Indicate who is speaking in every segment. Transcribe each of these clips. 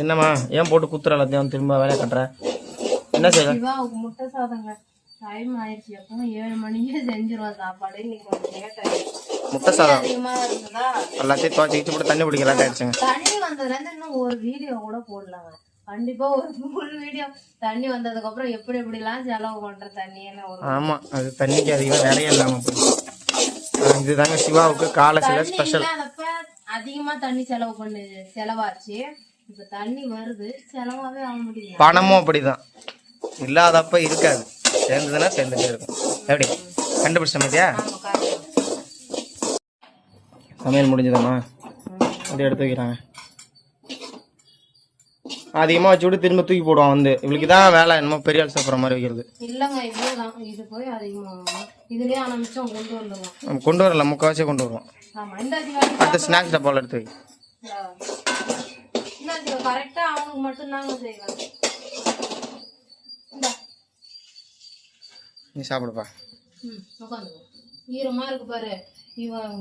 Speaker 1: என்னம்மா ஏன் போட்டு குத்துற எல்லாத்தையும்? திரும்ப வேலையை கட்டுற. என்ன செய்யற
Speaker 2: முட்டை சாதங்க. டைம் ஆயிடுச்சு. எப்பவும் ஏழு மணிக்கே செஞ்சிருவோம் சாப்பாடு. இன்னைக்கு
Speaker 1: முட்டை சாதம்.
Speaker 2: அதிகமா இருந்ததா?
Speaker 1: எல்லாத்தையும் துவச்சி கிச்சு போட்டு தண்ணி பிடிக்க லேட் ஆயிடுச்சுங்க
Speaker 2: தண்ணி வந்ததுல இருந்து இன்னும் ஒரு வீடியோ கூட போடலாங்க. கண்டிப்பா ஒரு ஃபுல் வீடியோ தண்ணி வந்ததுக்கு அப்புறம் எப்படி எப்படிலாம் செலவு பண்ற ஒரு
Speaker 1: ஆமா அது தண்ணிக்கு அதிகமாக வேலையே இல்லாம இதுதாங்க சிவாவுக்கு காலை சில
Speaker 2: தண்ணி
Speaker 1: ஸ்பெஷல்
Speaker 2: அதிகமா தண்ணி செலவு பண்ணு செலவாச்சு. இப்ப தண்ணி வருது செலவாவே ஆக முடியல
Speaker 1: பணமும் அப்படிதான். இல்லாதப்ப இருக்காது. சேர்ந்ததுன்னா சேர்ந்துட்டே இருக்கும். எப்படி? கண்டுபிடிச்ச மாதிரியா? சமையல் முடிஞ்சதாம்மா. அப்படியே எடுத்து வைக்கிறாங்க. அதிகமாக வச்சு விட்டு திரும்ப தூக்கி போடுவான் வந்து. இவளுக்கு தான் வேலை என்னமோ பெரிய ஆள் சாப்பிட்ற மாதிரி வைக்கிறது.
Speaker 2: இல்லங்க இவ்வளவுதான். இது போய் அதிகமாகும் இதுலயே ஆனா மிச்சம் கொண்டு வந்துருவோம்
Speaker 1: நம்ம கொண்டு வரல முக்கால்வாசி கொண்டு வருவோம் அடுத்து ஸ்நாக்ஸ் டப்பாவில் எடுத்து வை.
Speaker 2: என்ன கரெக்டா அவனுக்கு மட்டும் தாங்க செய்வாங்க இந்தா.
Speaker 1: நீ சாப்பிடுப்பா.
Speaker 2: ம் உட்காந்துக்கோ. ஈரமா இருக்கு பாரு. இவன்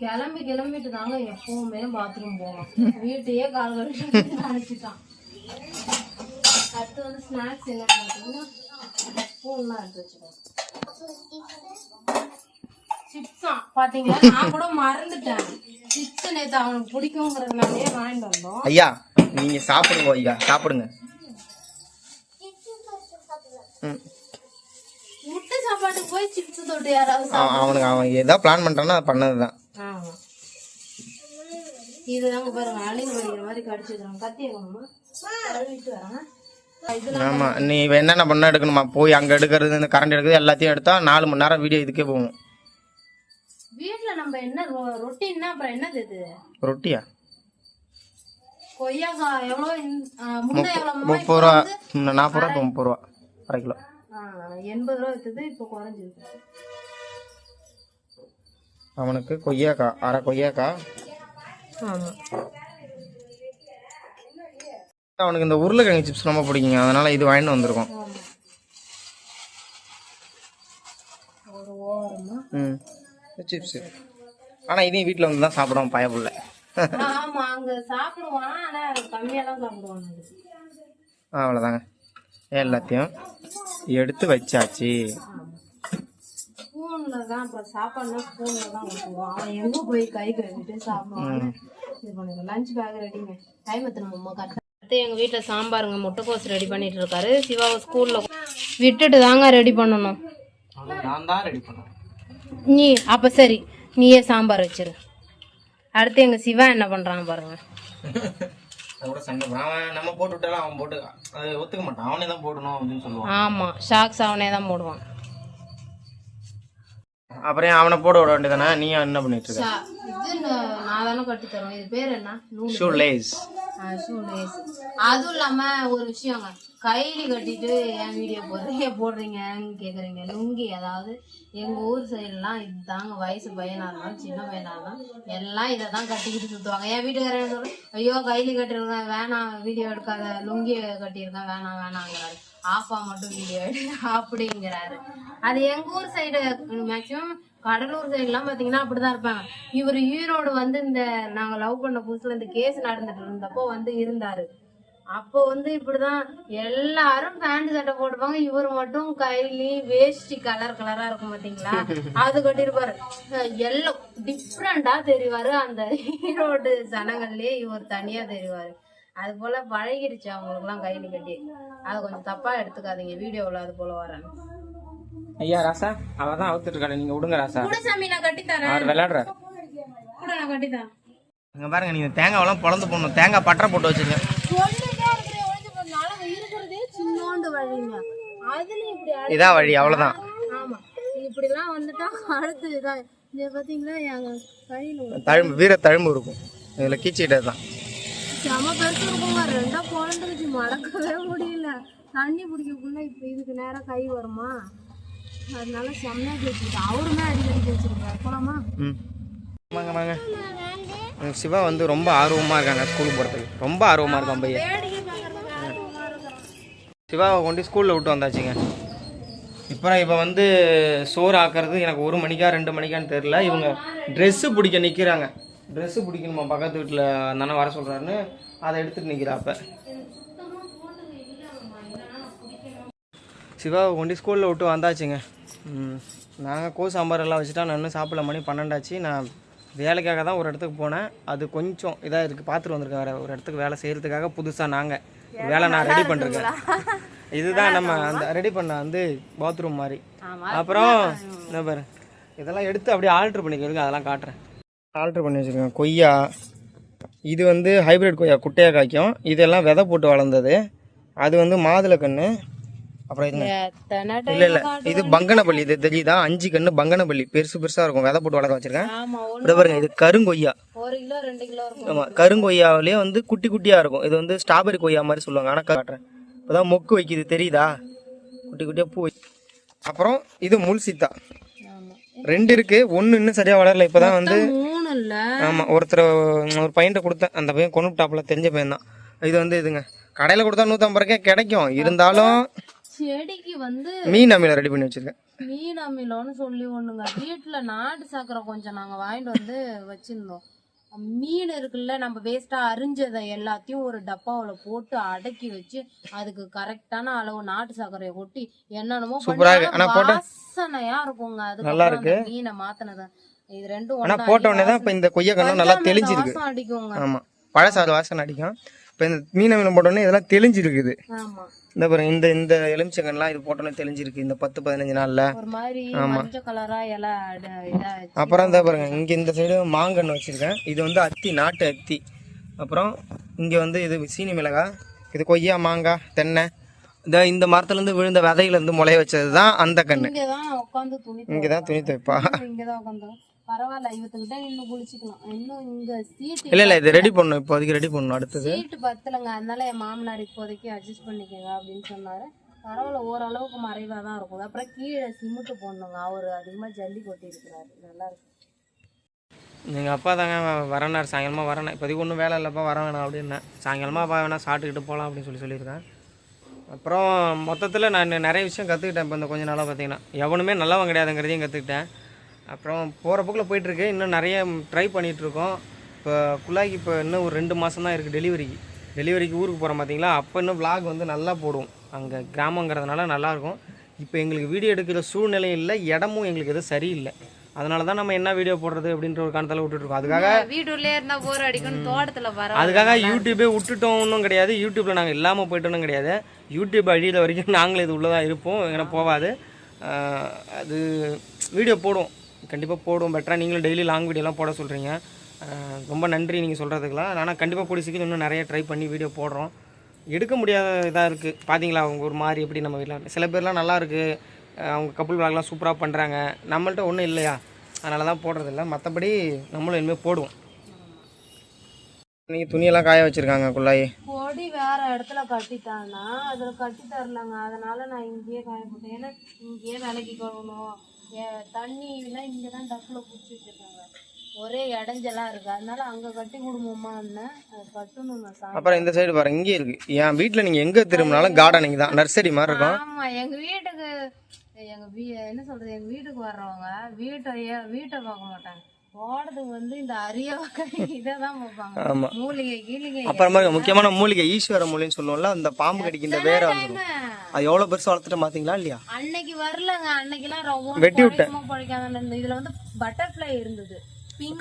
Speaker 2: கிளம்பி கிளம்பிட்டு தாங்க எப்பவுமே பாத்ரூம் போவான். வீட்டையே கால் கழிச்சு அனுப்பிட்டான் அடுத்து வந்து ஸ்நாக்ஸ் என்ன பார்த்தீங்கன்னா ஸ்பூன்லாம் எடுத்து வச்சுக்கோ. சிப்ஸா. பாத்தீங்களா? நான் கூட மறந்துட்டேன். சிப்ஸ் நேத்து அவனுக்கு பிடிக்குங்கிறதுனாலயே வாங்கிட்டு வந்தோம்.
Speaker 1: ஐயா நீங்கள் சாப்பிடுங்க ஐயா சாப்பிடுங்க.
Speaker 2: முட்டை சாப்பாட்டுக்கு போய் சிப்ஸ் தொட்டு யாராவது
Speaker 1: அவன் அவனுக்கு அவன் எதா பிளான் பண்ணுறானோ அது பண்ணது தான்
Speaker 2: ஆமா. இதுதாங்க பாருங்க அழிவு படிக்கிற மாதிரி கத்தி
Speaker 1: நீ என்னென்ன பண்ண எடுக்கணுமா? போய் அங்கே எடுக்கிறது இந்த கரண்ட் எடுக்கிறது எல்லாத்தையும் எடுத்தா நாலு மணி நேரம் வீடியோ இதுக்கே போகும்.
Speaker 2: வீட்ல நம்ம என்ன ரொட்டின்னா அப்புறம் என்னது இது?
Speaker 1: ரொட்டியா?
Speaker 2: கொய்யாக்காய் எவ்வளோ
Speaker 1: முப்பது ரூபா நாற்பது ரூபா முப்பது ரூபா அரை கிலோ.
Speaker 2: எண்பது ரூபா வித்தது இப்போ குறைஞ்சிருக்கு
Speaker 1: அவனுக்கு கொய்யாக்கா அரை கொய்யாக்கா.
Speaker 2: ஆமா.
Speaker 1: அவனுக்கு இந்த உருளைக்கிழங்கு சிப்ஸ் ரொம்ப பிடிக்குங்க. அதனால இது வாங்கிட்டு வந்திருக்கோம். ம். சிப்ஸ். ஆனால் இதையும் வீட்டில் வந்து தான் சாப்பிடுவோம் பயப்புள்ள
Speaker 2: ஆமா அங்க சாப்பிடுவான் ஆனா கம்மியா தான் சாப்பிடுவான்
Speaker 1: அவ்வளோதாங்க எல்லாத்தையும் எடுத்து வச்சாச்சு.
Speaker 2: ஸ்பூன்ல தான் இப்ப சாப்பாடுனா ஸ்பூன்ல தான் ஊற்றுவோம் அவன் எங்க போய் கை கழுவிட்டு சாப்பிடுவான். இது பண்ணுங்க லஞ்ச் பேக் ரெடிங்க டைம் எத்தனை அம்மா கரெக்டாக அடுத்து எங்க வீட்டுல சாம்பாருங்க முட்டைக்கோஸ் ரெடி பண்ணிட்டு இருக்காரு. சிவாவை ஸ்கூல்ல விட்டுட்டு தாங்க ரெடி பண்ணணும்.
Speaker 1: நான் தான் ரெடி பண்ணேன்
Speaker 2: நீ அப்ப சரி. நீயே சாம்பார் வச்சிரு. அடுத்து எங்க சிவா என்ன பண்றாங்க பாருங்க.
Speaker 1: அதோட சண்டை போடுறான். அவன் நம்ம போட்டு விட்டாலும் அவன் போட்டு அதை ஒத்துக்க மாட்டான். அவனே தான் போடணும் அப்படின்னு சொல்லுவான்.
Speaker 2: ஆமா. ஷாக்ஸ் அவனே தான் போடுவான்.
Speaker 1: அப்புறம் அவனை போட விட வேண்டியதானே நீ என்ன பண்ணிட்டு இருக்க?
Speaker 2: ஷா- இது நான் நான் தானே கட்டி தருவேன் இது பேர் என்ன?
Speaker 1: Shoe lace.
Speaker 2: அதுவும் இல்லாம ஒரு விஷயங்க. கைலி கட்டிட்டு ஏன் வீடியோ போடுறீங்க போடுறீங்கன்னு கேக்குறீங்க. லுங்கி அதாவது எங்க ஊர் சைடுலாம் இதுதாங்க வயசு பையனா இருந்தாலும் சின்ன பையனா இருந்தாலும் எல்லாம் இதை தான் கட்டிக்கிட்டு சுத்துவாங்க. என் வீட்டுக்காரன் சொல்ற ஐயோ கைலி கட்டிருக்கேன் வேணாம் வீடியோ எடுக்காத லுங்கி கட்டியிருக்கேன் வேணாம் வேணாங்கிறாரு. ஆப்பா மட்டும் வீடியோ எடு அப்படிங்கிறாரு. அது எங்க ஊர் சைடு மேக்சிமம் கடலூர் சைடுலாம் பாத்தீங்கன்னா அப்படிதான் இருப்பாங்க. இவர் ஈரோடு வந்து இந்த நாங்க லவ் பண்ண புதுசுல இந்த கேஸ் நடந்துட்டு இருந்தப்போ வந்து இருந்தாரு. அப்போ வந்து இப்படிதான் எல்லாரும் பேண்ட் சட்டை போட்டுப்பாங்க. இவர் மட்டும் கைலி வேஷ்டி கலர் கலரா இருக்கும் பாத்தீங்களா? அது கட்டிருப்பாரு எல்லாம் டிஃப்ரெண்டா தெரிவாரு. அந்த ஈரோடு ஜனங்கள்லயே இவர் தனியா தெரிவாரு. அது போல பழகிடுச்சு அவங்களுக்குலாம் கைலி கட்டி. அதை கொஞ்சம் தப்பா எடுத்துக்காதீங்க. வீடியோவில் அது போல வரேன்.
Speaker 1: ஐயா ராசா அவ தான் அவுத்துட்டு இருக்காரு. நீங்க விடுங்க ராசா.
Speaker 2: கூட சாமி நான் கட்டித்தரேன்.
Speaker 1: அவர் விளையாடுற
Speaker 2: கூட நான் கட்டித்தரேன்.
Speaker 1: இங்க பாருங்க நீங்க தேங்காவெல்லாம் பொழந்து போடணும். தேங்காய் பட்டரை போட்டு வச்சிருங்க
Speaker 2: வழிங்க. அதுல இப்படி அழ-
Speaker 1: இதான் வழி அவ்வளவுதான்.
Speaker 2: ஆமா. இப்படிலாம் வந்துட்டா அடுத்து இதான் இத பாத்தீங்களா எங்க கையில
Speaker 1: தழும்பு வீர தழும்பு இருக்கும். இதுல கீச்சிக்கிட்டது தான்
Speaker 2: செம பெருசு இருக்குங்க ரெண்டா குழந்தைக்கு மடக்கவே முடியல. தண்ணி பிடிக்கக்குள்ள இப்ப இதுக்கு நேரா கை வருமா? அதனால செம்மையா கேட்டுருக்கு அவருமே அடிக்கடி கேச்சிருக்காரு போலாமா?
Speaker 1: ம். வாங்க வாங்க. சிவா வந்து ரொம்ப ஆர்வமா இருக்காங்க ஸ்கூலுக்கு போறதுக்கு. ரொம்ப ஆர்வமா இருக்கான் பையன். சிவாவை கொண்டு ஸ்கூலில் விட்டு வந்தாச்சுங்க. இப்போ இப்போ வந்து சோறு ஆக்குறது எனக்கு ஒரு மணிக்கா ரெண்டு மணிக்கான்னு தெரில இவங்க ட்ரெஸ்ஸு பிடிக்க நிற்கிறாங்க ட்ரெஸ்ஸு பிடிக்கணுமா? பக்கத்து வீட்டில் அந்த அண்ணன் வர சொல்கிறாருன்னு அதை எடுத்துட்டு நிற்கிறாப்ப சிவாவை கொண்டு ஸ்கூலில் விட்டு வந்தாச்சுங்க. நாங்கள் கோ சாம்பார் எல்லாம் வச்சுட்டா நான் இன்னும் சாப்பிடல. மணி பன்னெண்டாச்சு. நான் வேலைக்காக தான் ஒரு இடத்துக்கு போனேன். அது கொஞ்சம் இதாக இருக்குது பார்த்துட்டு வந்திருக்கேன் வேறு. ஒரு இடத்துக்கு வேலை செய்கிறதுக்காக புதுசாக நாங்கள் வேலை நான் ரெடி பண்ணிருக்கேன் இதுதான் நம்ம அந்த ரெடி பண்ண வந்து பாத்ரூம் மாதிரி. அப்புறம் என்ன பாரு இதெல்லாம் எடுத்து அப்படியே ஆல்ட்ரு பண்ணிக்கிறதுக்கு அதெல்லாம் காட்டுறேன். ஆல்ட்ரு பண்ணி வச்சுருக்கேன். கொய்யா இது வந்து ஹைப்ரிட் கொய்யா குட்டையாக காய்க்கும் இதெல்லாம் விதை போட்டு வளர்ந்தது. அது வந்து மாதுளக்கன்று அப்புறம் இது
Speaker 2: எத்தனை
Speaker 1: இல்லை இல்லை. இது பங்கனப்பள்ளி. இது தெரியுதா? அஞ்சு கன்று பங்கனப்பள்ளி. பெருசு பெருசாக இருக்கும். விதை போட்டு வளர்க்க வச்சிருக்கேன்.
Speaker 2: ஆமா
Speaker 1: இதை பாருங்க இது கருங்கொய்யா.
Speaker 2: ஒரு கிலோ ரெண்டு கிலோ இருக்கும்.
Speaker 1: ஆமாம் கருங்கொய்யாவிலே வந்து குட்டி குட்டியாக இருக்கும். இது வந்து ஸ்ட்ராபெரி கொய்யா மாதிரி சொல்லுவாங்க. ஆனால் காட்டுறேன். இப்போதான் மொக்கு வைக்குது. தெரியுதா? குட்டி குட்டியாக பூ அப்புறம் இது முள் சீத்தா.
Speaker 2: ஆமா.
Speaker 1: ரெண்டு இருக்கு. ஒன்று இன்னும் சரியாக வளரல. இப்போ தான் வந்து ஆமாம் ஒருத்தர் ஒரு பையன்ட்ட கொடுத்தேன். அந்த பையன் கொண்டு டாப்பில் தெரிஞ்ச பையன் தான் இது வந்து இதுங்க. கடையில் கொடுத்தா நூற்றம்பது ரூபாய்க்கே கிடைக்கும். இருந்தாலும்
Speaker 2: செடிக்கு வந்து
Speaker 1: மீன் அம்மியில் ரெடி பண்ணி வச்சிருக்கேன்.
Speaker 2: மீன் அமிலம்னு சொல்லி ஒண்ணுங்க. வீட்டுல நாட்டு சக்கரை கொஞ்சம் நாங்க வாங்கிட்டு வந்து வச்சிருந்தோம். மீன் இருக்குல்ல நம்ம வேஸ்டா அரிஞ்சதை எல்லாத்தையும் ஒரு டப்பாவுல போட்டு அடக்கி வச்சு அதுக்கு கரெக்டான அளவு நாட்டு சர்க்கரையை கொட்டி என்னென்னமோ.
Speaker 1: ஆனா
Speaker 2: வாசனையா இருக்குங்க. அது
Speaker 1: நல்லா இருக்கு.
Speaker 2: மீனை மாத்தினது. இது ரெண்டும் ஒண்ணா
Speaker 1: போட்ட உடனே தான் இப்போ இந்த கொய்யா நல்லா தெளிஞ்சிருக்கு.
Speaker 2: அடிக்குங்க.
Speaker 1: ஆமாம் பழசாறு வாசனை அடிக்கும். இப்போ இந்த மீன் அமிலம் போட்ட உடனே இதெல்லாம் தெளிஞ்சிருக்குது. இந்த பாருங்க இந்த இந்த எலுமிச்சங்கன்லாம் இது போட்டோன்னே தெளிஞ்சிருக்கு இந்த பத்து பதினஞ்சு நாளில்.
Speaker 2: இதாச்சு.
Speaker 1: அப்புறம் இந்த பாருங்க இங்கே இந்த சைடு மாங்கன்று வச்சுருக்கேன். இது வந்து அத்தி நாட்டு அத்தி. அப்புறம் இங்கே வந்து இது சீனி மிளகாய் இது கொய்யா மாங்காய் தென்னை. இந்த இந்த மரத்துலேருந்து விழுந்த விதையிலேருந்து முளைய வச்சது தான் அந்த
Speaker 2: துணி
Speaker 1: இங்கே தான் துணி துவைப்பா.
Speaker 2: பரவாயில்ல இவத்துக்கிட்ட இன்னும் குளிச்சுக்கலாம். இன்னும் இங்க சீட்டு
Speaker 1: இல்லை இல்லை இது ரெடி பண்ணணும் இப்போதைக்கு ரெடி பண்ணணும் அடுத்தது.
Speaker 2: சீட்டு பத்தலைங்க. அதனால என் மாமனார் இப்போதைக்கு அட்ஜஸ்ட் பண்ணிக்கங்க அப்படின்னு சொன்னாரு. பரவாயில்ல ஓரளவுக்கு மறைவா தான் இருக்கும். அப்புறம் கீழே சிமெண்ட் போடணுங்க. அவர் அதிகமா ஜல்லி கொட்டி இருக்கிறாரு நல்லா இருக்கு.
Speaker 1: எங்கள் அப்பா தாங்க வரேனார் சாயங்காலமாக வரேன். இப்போதைக்கு ஒன்றும் வேலை இல்லைப்பா வர வேணாம் அப்படின்னேன் சாயங்காலமாக அப்பா வேணா சாப்பிட்டுக்கிட்டு போகலாம் அப்படின்னு சொல்லி சொல்லியிருக்கேன் அப்புறம் மொத்தத்தில் நான் நிறைய விஷயம் கற்றுக்கிட்டேன் இப்போ இந்த கொஞ்ச நாளாக பார்த்தீங்கன்னா. எவனுமே நல்லவன் கிடையாதுங்கிறதையும் கற்றுக்கிட்டேன் அப்புறம் போகிற போக்கில் போயிட்டுருக்கு. இன்னும் நிறைய ட்ரை பண்ணிகிட்ருக்கோம் இப்போ குழாய்க்கு இப்போ இன்னும் ஒரு ரெண்டு மாதம் தான் இருக்குது டெலிவரிக்கு டெலிவரிக்கு ஊருக்கு போகிறோம் பார்த்தீங்களா அப்போ இன்னும் vlog வந்து நல்லா போடுவோம் அங்கே கிராமங்கிறதுனால நல்லாயிருக்கும் இப்போ எங்களுக்கு வீடியோ எடுக்கிற சூழ்நிலை இல்லை இடமும் எங்களுக்கு எதுவும் சரியில்லை. அதனால தான் நம்ம என்ன வீடியோ போடுறது அப்படின்ற ஒரு கணத்தில் விட்டுட்ருக்கோம் அதுக்காக
Speaker 2: வீட்டுள்ளே இருந்தா போர் அடிக்கணும் தோட்டத்துல வர
Speaker 1: அதுக்காக யூடியூபே விட்டுட்டோம்னும் கிடையாது. யூடியூப்பில் நாங்கள் இல்லாமல் போயிட்டோம்னு கிடையாது. யூடியூப் அழியிற வரைக்கும் நாங்களும் இது உள்ளதாக இருப்போம். எங்கன்னா போகாது. அது வீடியோ போடுவோம் கண்டிப்பாக போடுவோம். பெட்டராக நீங்களும் டெய்லி லாங் வீடியோலாம் போட சொல்கிறீங்க ரொம்ப நன்றி நீங்கள் சொல்கிறதுக்கெலாம் ஆனால் கண்டிப்பாக கூடிய சீக்கிரம் இன்னும் நிறைய ட்ரை பண்ணி வீடியோ போடுறோம். எடுக்க முடியாத இதாக இருக்குது பார்த்தீங்களா அவங்க ஒரு மாதிரி எப்படி நம்ம வீட்டில் சில பேர்லாம் நல்லாயிருக்கு அவங்க கப்புள் விளாக்லாம் சூப்பராக பண்ணுறாங்க நம்மள்ட்ட ஒன்றும் இல்லையா? அதனால தான் போடுறதில்ல. மற்றபடி நம்மளும் இனிமேல் போடுவோம். நீங்கள் துணியெல்லாம் காய வச்சுருக்காங்க குள்ளாயி
Speaker 2: கொடி வேற இடத்துல கட்டிட்டாங்கன்னா அதில் கட்டி தரலங்க. அதனால நான் இங்கேயே காய போட்டேன். ஏன்னா இங்கேயே வேலைக்கு கழுவணும் ஏ- தண்ணி எல்லாம் இங்கதான் டப்புல பிடிச்சி வச்சிருக்காங்க. ஒரே இடைஞ்சலா இருக்கு. அதனால அங்க கட்டி அது கட்டணும்
Speaker 1: அப்புறம் இந்த சைடு பாருங்க இங்கே இருக்கு. என் வீட்டில் நீங்கள் எங்கே திரும்பினாலும் கார்டனிங் தான் நர்சரி மாதிரி இருக்கும்.
Speaker 2: ஆமா எங்க வீட்டுக்கு எங்க வீ என்ன சொல்றது? எங்க வீட்டுக்கு வர்றவங்க வீட்டை வீட்டை பார்க்க மாட்டாங்க. போடுறதுக்கு வந்து இந்த அரிய இதை தான் பார்ப்பாங்க. மூலிகை கீழிகை
Speaker 1: அப்புறமா முக்கியமான மூலிகை ஈஸ்வர மூலின்னு சொல்லுவோம்ல அந்த பாம்பு கடிக்கின்ற வேற வந்துடும் அது எவ்வளோ பெருசு வளர்த்துட்டு பார்த்தீங்களா இல்லையா?
Speaker 2: அன்னைக்கு வரலங்க அன்னைக்கெல்லாம் ரொம்ப
Speaker 1: வெட்டி விட்டேன்.
Speaker 2: இருந்தது. இதுல வந்து பட்டர்ஃப்ளை இருந்தது.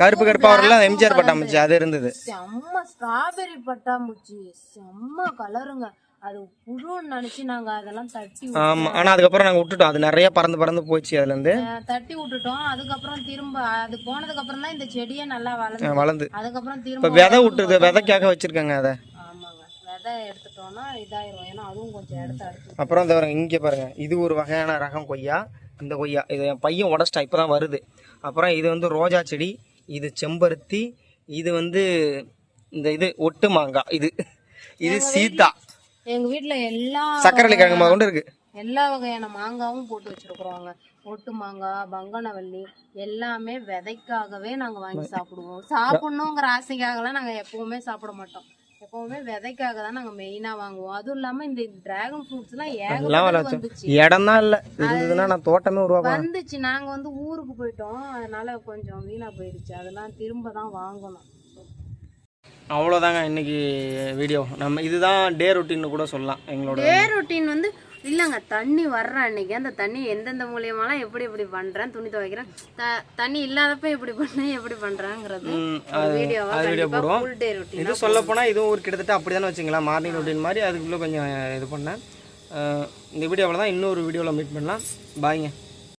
Speaker 1: கருப்பு கருப்பா வரல எம்ஜிஆர். பட்டாம்பூச்சி அது இருந்தது.
Speaker 2: செம்ம ஸ்ட்ராபெரி பட்டாம்பூச்சி செம்ம கலருங்க அது புழுன்னு நினைச்சு நாங்க அதெல்லாம் தட்டி விட்டு-
Speaker 1: ஆமா ஆனா அதுக்கப்புறம் நாங்க விட்டுட்டோம். அது நிறைய பறந்து பறந்து போச்சு அதுல இருந்து
Speaker 2: அஹ் தட்டி விட்டுட்டோம். அதுக்கப்புறம் திரும்ப அது போனதுக்கு அப்புறம் தான் இந்த செடியே நல்லா வளர்ந்து
Speaker 1: வளர்ந்து.
Speaker 2: அதுக்கப்புறம் திரும்ப
Speaker 1: விதை விட்டுது விதைக்காக வச்சிருக்காங்க அதை.
Speaker 2: ஆமாங்க. விதை எடுத்துட்டோம்னா இதாயிரும். ஏன்னா அதுவும் கொஞ்சம் எடுத்து அடிச்சு
Speaker 1: அப்புறம் இந்த இங்கே பாருங்க. இது ஒரு வகையான ரகம் கொய்யா. இந்த கொய்யா இது என் பையன் உடச்சிட்டா இப்போ தான் வருது. அப்புறம் இது வந்து ரோஜா செடி இது செம்பருத்தி இது வந்து இந்த இது ஒட்டு மாங்காய் இது. இது சீதா
Speaker 2: எங்க வீட்ல எல்லா
Speaker 1: சக்கரவள்ளி கிழங்கு முதல் கொண்டு இருக்கு.
Speaker 2: எல்லா வகையான மாங்காவும் போட்டு வச்சிருக்கிறோங்க ஒட்டு மாங்காய் பங்கனவள்ளி எல்லாமே விதைக்காகவே நாங்க வாங்கி சாப்பிடுவோம். சாப்பிடணுங்கிற ஆசைக்காகலாம் நாங்க எப்பவுமே சாப்பிட மாட்டோம். எப்பவுமே விதைக்காக தான் நாங்க மெயினா வாங்குவோம். அதுவும் இல்லாம இந்த டிராகன் ஃப்ரூட்ஸ் எல்லாம் ஏகப்பட்டது வந்துச்சு.
Speaker 1: இடம் தான் இல்லை இருந்ததுன்னா நான் தோட்டமே உருவாக்குவேன்
Speaker 2: வந்துச்சு. நாங்க வந்து ஊருக்கு போயிட்டோம். அதனால கொஞ்சம் வீணா போயிடுச்சு. அதெல்லாம் திரும்ப தான் வாங்கணும்.
Speaker 1: அவ்வளோதாங்க இன்னைக்கு வீடியோ நம்ம இதுதான் டே ரொட்டீன்னு கூட சொல்லலாம். எங்களோட
Speaker 2: டே ரொட்டீன் வந்து இல்லைங்க தண்ணி வர்ற அன்னைக்கு அந்த தண்ணி எந்தெந்த மூலியமாலாம் எப்படி எப்படி பண்றேன் துணி துவைக்கிறேன். த- தண்ணி இல்லாதப்ப எப்படி பண்ணேன் எப்படி பண்றேங்கிறது
Speaker 1: ம், அது வீடியோ போடுவோம்.
Speaker 2: ரொட்டீன்
Speaker 1: இது சொல்ல போனால் இதுவும் ஒரு கிட்டத்தட்ட அப்படி தானே வச்சுங்களேன். மார்னிங் ரொட்டீன் மாதிரி அதுக்குள்ளே கொஞ்சம் இது பண்ணேன். இந்த வீடியோவில் தான் இன்னொரு வீடியோவில் மீட் பண்ணலாம். பாய்ங்க